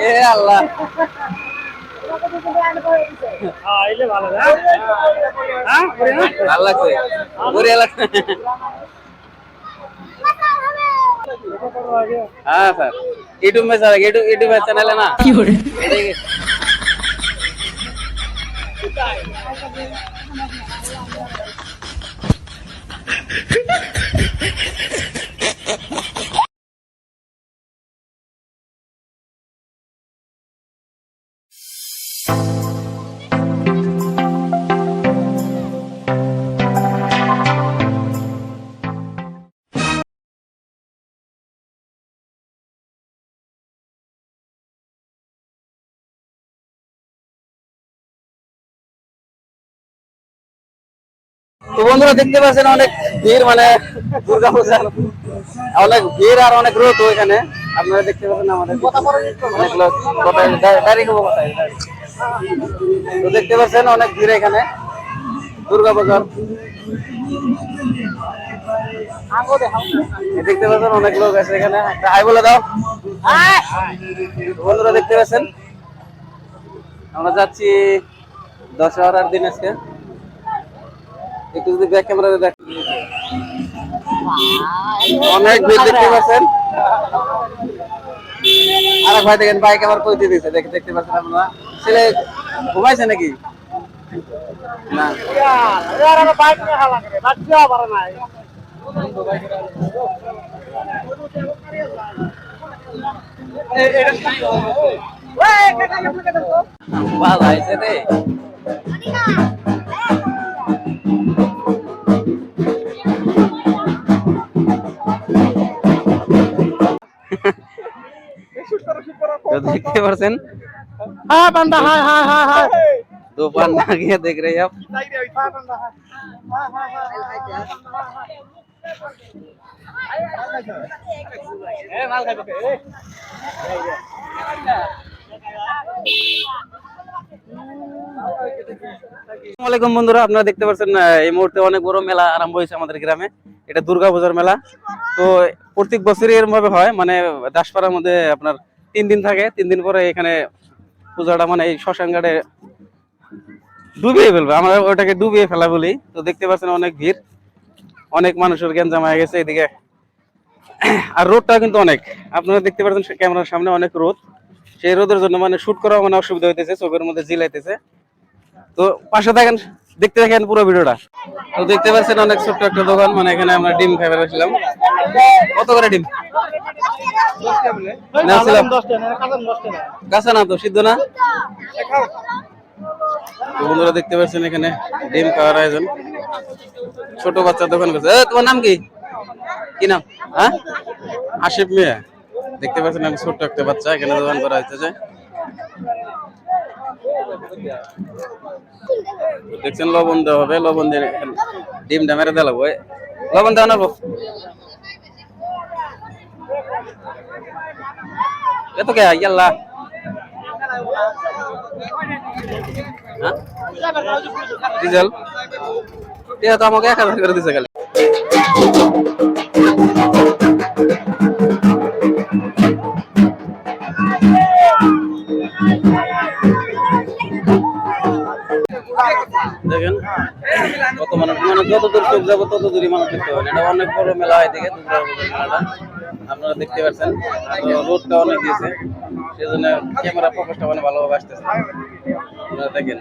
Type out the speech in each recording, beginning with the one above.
এ আল্লাহ। হ্যাঁ sir. YouTube মেসা YouTube ইউটিউবের চ্যানেলে না? কি করে? তো বন্ধুরা দেখতে পাচ্ছেন অনেক ভিড় মানে দুর্গা পূজার অনেক ভিড় আর অনেক রোদ এখানে আপনারা দেখতে পাচ্ছেন আমাদের তো দেখতে পাচ্ছেন অনেক ভিড় এখানে, দুর্গা পূজার। দেখতে পাচ্ছেন অনেক লোক আছে এখানে। একটা হাই বলে দাও। বন্ধুরা দেখতে পাচ্ছেন, আমরা যাচ্ছি দশহরার দিন আজকে। একটু যদি ব্যাক ক্যামেরাতে দেখ। অনেক ভিড় দেখতে পাচ্ছেন। আরেক ভাই দেখেন বাইক আবার কই দিয়ে দিয়েছে দেখে দেখতে পাচ্ছেন আপনারা? ছেলে ঘুমাইছে নাকি? না। ভালো হয়েছে রে। तो देखते परसेंट हाँ बंदा हाँ हाँ हाँ हाँ दो बार ना गया देख रहे हैं आप हाँ बंदा हाँ हाँ हाँ हाँ हाँ আসসালামাইকুম বন্ধুরা আপনারা দেখতে পাচ্ছেন আহ, এই মুহূর্তে অনেক বড় মেলা আরম্ভ হয়েছে আমাদের গ্রামে এটা দুর্গা পূজার মেলা। তো প্রত্যেক বছরই এরকম ভাবে হয় মানে দাসপাড়ার মধ্যে আপনার তিন দিন থাকে, তিন দিন পরে এখানে পূজাটা মানে এই শ্মশান ঘাটে ডুবিয়ে ফেলবে। আমরা ওটাকে ডুবিয়ে ফেলা বলি। তো দেখতে পাচ্ছেন অনেক ভিড়, অনেক মানুষের গ্যাঞ্জাম হয়ে গেছে এদিকে আর রোদটা কিন্তু অনেক। আপনারা দেখতে পাচ্ছেন ক্যামেরার সামনে অনেক রোদ সেই রোদের জন্য মানে শুট করা মানে অসুবিধা হইতেছে, চোখের মধ্যে জিলাইতেছে তো পাশে থাকেন দেখতে থাকেন পুরো ভিডিওটা। তো দেখতে পাচ্ছেন অনেক ছোট্ট একটা দোকান মানে এখানে আমরা ডিম খাইবার আসলাম কত করে ডিম? কাঁচা না তো সিদ্ধ না? বন্ধুরা দেখতে পাচ্ছেন এখানে ডিম খাওয়ার আয়োজন। ছোট বাচ্চার দোকান করছে। তোমার নাম কি? কি নাম? হ্যাঁ? আশিফ মিয়া। দেখতে পাচ্ছেন আমি ছোট্ট একটা বাচ্চা এখানে দোকান করা হইতেছে। দেখছেন লবণ দেওয়া হবে, লবণ দিয়ে ডিমটা মেরে দেওয়া লাগবে। লবণ দেওয়া নেব এত কে, ইয়াল্লা। হ্যাঁ? ডিজেল। এটা তো আমাকে এক হাজার করে দিছে খালি। মানুষ মানে যত দূর চোখ যাব তত দূরই মানুষ দেখতে পাবেন। এটা অনেক বড় মেলা থেকে দুর্গা আপনারা দেখতে পাচ্ছেন তো রোদটা অনেক দিয়েছে। সেই জন্য ক্যামেরা ফোকাসটা মানে ভালোভাবে আসতেছে। আপনারা দেখেন।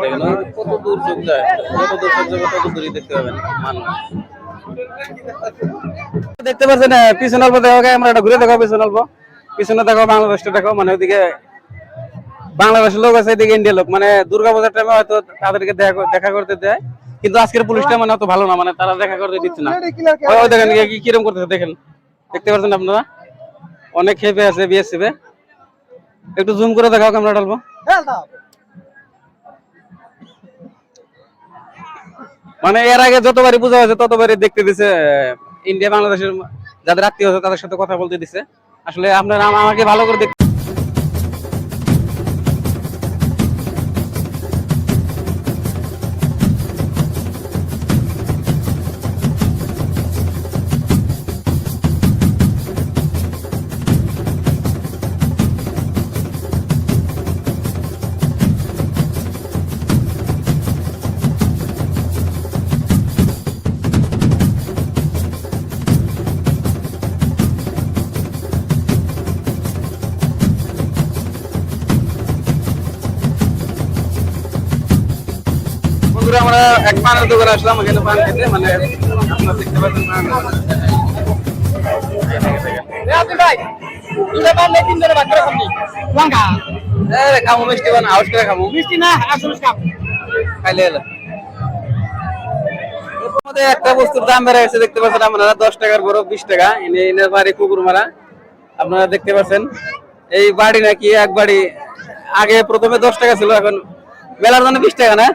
দেখেন কত দূর চোখ যায়। যত দূর চোখ যাবে তত দূরই দেখতে পাবেন মানুষ। দেখতে পাচ্ছেন পিছনে অল্প দেখো, ক্যামেরাটা ঘুরে দেখো, পিছনে অল্প। পিছনে দেখো, বাংলাদেশটা দেখো মানে ওইদিকে বাংলাদেশের লোক আছে এদিকে ইন্ডিয়ার লোক। মানে দুর্গাপূজার টাইমে হয়তো তাদেরকে দেখা কর- করতে দেয়। কিন্তু আজকের পুলিশটা মানে অত ভালো না মানে তারা দেখা করতে দিচ্ছে না। ওই দেখেন কি কীরকম করতেছে দেখেন। দেখতে পাচ্ছেন আপনারা? অনেক খেপে আছে বিএসএফ এ একটু জুম করে দেখাও ক্যামেরা ডালবো মানে এর আগে যতবারই পূজা হয়েছে ততবারই দেখতে দিছে ইন্ডিয়া বাংলাদেশের যাদের আত্মীয় আছে তাদের সাথে কথা বলতে দিছে। আসলে আপনারা আমাকে ভালো করে দেখ এক পানের দোকানে আসলাম এখানে পান খেতে মানে আপনারা দেখতে পাচ্ছেন মিষ্টি বান করে খাইলে এলো। একটা বস্তুর দাম বেড়ে গেছে দেখতে পাচ্ছেন আপনারা দশ টাকার বড় বিশ টাকা। এনে এনে বাড়ি কুকুর মারা। আপনারা দেখতে পাচ্ছেন এই বাড়ি নাকি এক বাড়ি আগে প্রথমে দশ টাকা ছিল এখন মেলার জন্য বিশ টাকা না?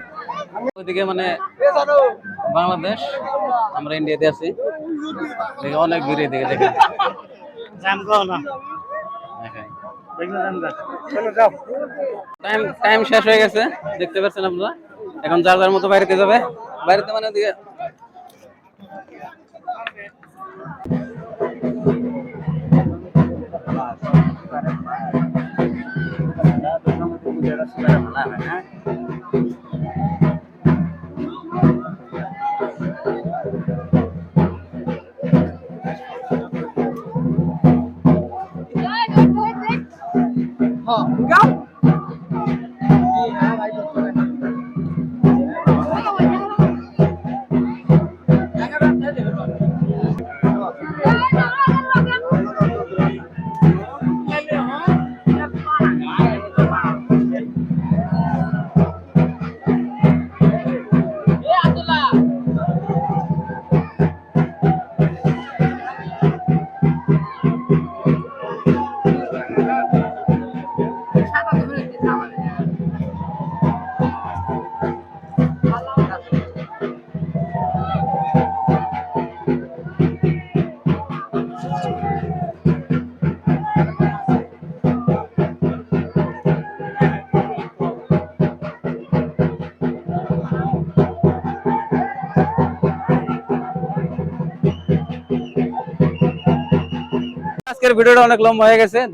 ওইদিকে মানে বাংলাদেশ আমরা ইন্ডিয়াতে আছি। দেখে অনেক দূরে দিকে দেখেন টাইম টাইম শেষ হয়ে গেছে দেখতে পাচ্ছেন আপনারা? এখন যার যার মতো বাইরেতে যাবে। বাইরেতে মানে ওদিকে আজকের ভিডিওটা অনেক লম্বা হয়ে গেছে।